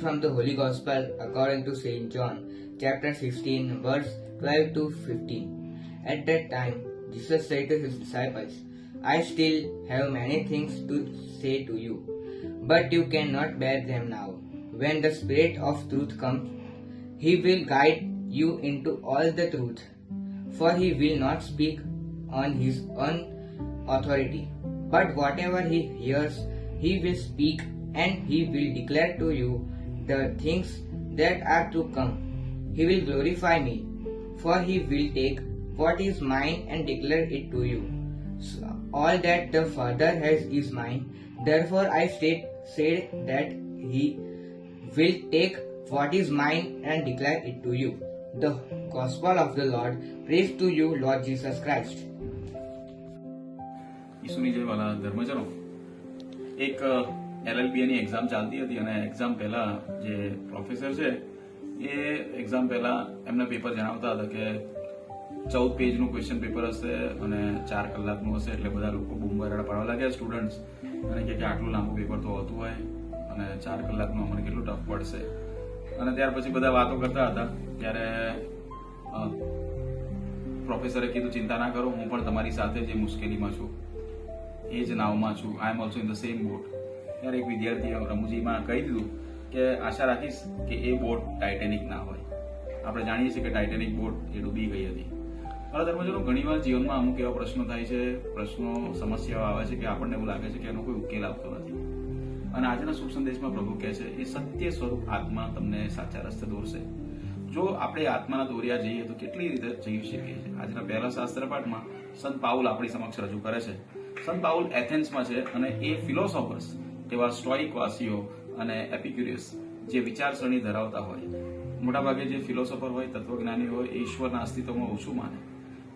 from the Holy Gospel according to St. John, chapter 16, verse 12 to 15. At that time, Jesus said to his disciples, I still have many things to say to you, but you cannot bear them now. When the Spirit of truth comes, he will guide you into all the truth, for he will not speak on his own authority, but whatever he hears, he will speak, and he will declare to you the things that are to come. He will glorify me, for he will take what is mine and declare it to you. So all that the Father has is mine. Therefore I said, said that he will take what is mine and declare it to you. The Gospel of the Lord. Praise to you, Lord Jesus Christ. इसुनी जय वाला एक LLB ની exam ચાલતી હતી અને exam પહેલા જે professor છે, એ એક્ઝામ પહેલા એમને પેપર જણાવતા હતા કે ચૌદ પેજનું ક્વેશ્ચન પેપર હશે અને ચાર કલાકનું હશે એટલે બધા લોકો બૂમ બરાડા પાડવા લાગ્યા સ્ટુડન્ટ્સ અને કે આટલું લાંબુ પેપર તો હોતું હોય અને ચાર કલાકનું અમને કેટલું ટફ પડશે. અને ત્યાર પછી બધા વાતો કરતા હતા. ત્યારે પ્રોફેસરે કીધું, ચિંતા ના કરો, હું પણ તમારી સાથે જે મુશ્કેલીમાં છું, એ જ નાવમાં છું. I am also in the same boat ત્યારે એક વિદ્યાર્થીએ રમુજીમાં કહી દીધું કે આશા રાખીશ કે એ બોટ ટાઇટેનિક ના હોય. આપણે જાણીએ છીએ કે ટાઇટેનિક બોટ એ ડૂબી ગઈ હતી. મારા ધર્મજનો, ઘણીવાર જીવનમાં અમુક એવા પ્રશ્નો થાય છે, પ્રશ્નો, સમસ્યાઓ આવે છે કે આપણને એવું લાગે છે કે એનો કોઈ ઉકેલ આવતો નથી. અને આજના શુભ સંદેશમાં પ્રભુ કહે છે, એ સત્ય સ્વરૂપ આત્મા તમને સાચા રસ્તે દોરશે. જો આપણે આત્માના દોરિયા જઈએ તો કેટલી રીતે જઈ શકીએ છીએ? આજના પહેલા શાસ્ત્ર પાઠમાં સંત પાઉલ આપણી સમક્ષ રજૂ કરે છે. સંત પાઉલ એથેન્સમાં છે અને એ ફિલોસોફર્સ એવા સ્ટોઇક વાસીઓ અને એપિક્યુરિયસ જે વિચારસરણી ધરાવતા હોય. મોટાભાગે જે ફિલોસોફર હોય, તત્વજ્ઞાની હોય ઈશ્વરના અસ્તિત્વમાં ઓછું માને.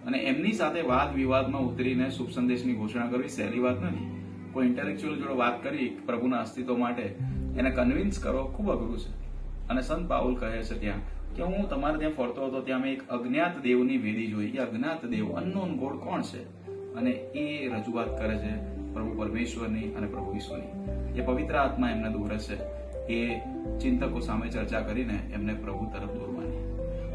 અને એમની સાથે વાદ વિવાદમાં ઉતરીને શુભ સંદેશની ઘોષણા કરવી સહેલી વાત નથી. કોઈ ઇન્ટેલેક્ચ્યુઅલ જોડે વાત કરી પ્રભુના અસ્તિત્વ માટે એને કન્વિન્સ કરવો ખૂબ અઘરું છે. અને સંત પાઉલ કહે છે ત્યાં કે હું તમારે ત્યાં ફરતો હતો, ત્યાં મેં એક અજ્ઞાત દેવની વેદી જોઈ. કે અજ્ઞાત દેવ અનનોન ગોડ કોણ છે? અને એ રજૂઆત કરે છે પ્રભુ પરમેશ્વરની અને પ્રભુ ઈશ્વરની. એ પવિત્ર આત્મા એમને દોરે છે એ ચિંતકો સામે ચર્ચા કરીને એમને પ્રભુ તરફ દોરવાની.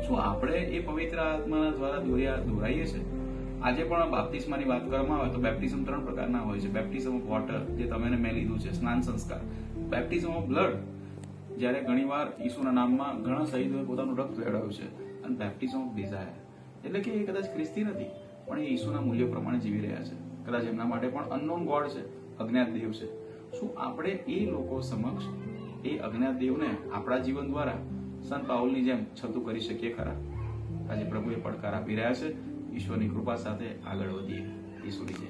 શું આપણે એ પવિત્ર આત્માના દ્વારા દોર્યા, દોરાઈએ છે. આજે પણ બાપ્તિસ્માની વાત કરવામાં આવે તો બેપ્ટિઝમ ત્રણ પ્રકારના હોય છે. બેપ્ટિઝમ ઓફ વોટર, જે તમે મેં લીધું છે, સ્નાન સંસ્કાર. બેપ્ટિઝમ ઓફ બ્લડ, જ્યારે ઘણીવાર ઈસુના નામમાં ઘણા શહીદોએ પોતાનું રક્ત વેડાવ્યું છે. અને બેપ્ટિઝમ ઓફ ડિઝાયર. એટલે કે એ કદાચ ખ્રિસ્તી નથી, પણ એ ઈસુના મૂલ્ય પ્રમાણે જીવી રહ્યા છે. કદાચ એમના માટે પણ અનનોન ગોડ છે અજ્ઞાત દેવ છે. શું આપણે એ લોકો સમક્ષ, એ અજ્ઞાત દેવને આપણા જીવન દ્વારા સંત પાઉલની જેમ છતું કરી શકીએ ખરા? આજે પ્રભુએ પડકાર આપી રહ્યા છે. ઈશ્વરની કૃપા સાથે આગળ વધીએ. ઈશ્વરી જય